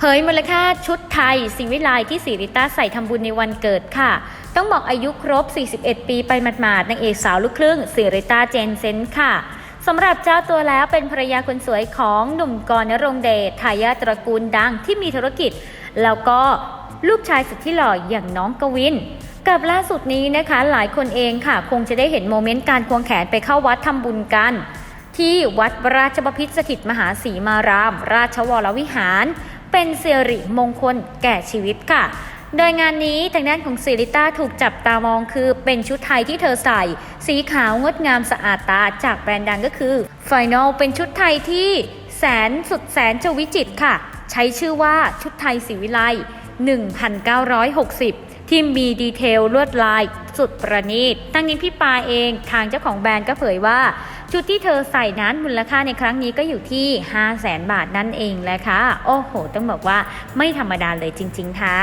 เผยมูลค่าชุดไทยสิวิไลที่สีริต้าใส่ทำบุญในวันเกิดค่ะ ต้องบอกอายุครบ 41 ปีไปหมาดๆนางเอกสาวลูกครึ่งสิริต้าเจนเซนค่ะสำหรับเจ้าตัวแล้วเป็นภรรยาคนสวยของหนุ่มกรณรงค์เดชทายาทตระกูลดังที่มีธุรกิจ แล้วก็ลูกชายสุดที่หล่ออย่างน้องกวินกับล่าสุดนี้นะคะหลายคนเองค่ะ คงจะได้เห็นโมเมนต์การควงแขนไปเข้าวัดทำบุญกัน ที่วัดราชบพิตรสถิตมหาศรีมาราม ราชวรวิหาร เป็นสิริมงคลแก่ชีวิตค่ะ โดยงานนี้ทางด้านของซิริต้าถูกจับตามองคือเป็นชุดไทยที่เธอใส่ สีขาวงดงามสะอาดตาจากแบรนด์ดังก็คือ Final เป็นชุดไทยที่แสนสุดแสนจะวิจิตรค่ะ ใช้ชื่อว่าชุดไทยสีวิไล 1,960 ที่มีดีเทลลวดลายสุดประณีตทั้งนี้พี่ปาเองทางเจ้าของแบรนด์ก็เผยว่า ชุดที่เธอใส่นั้นมูลค่าในครั้งนี้ก็อยู่ที่ 5 0 0แสนบาทนั่นเองแหละค่ะ โอ้โห ต้องบอกว่าไม่ธรรมดาเลยจริง ๆ ค่ะ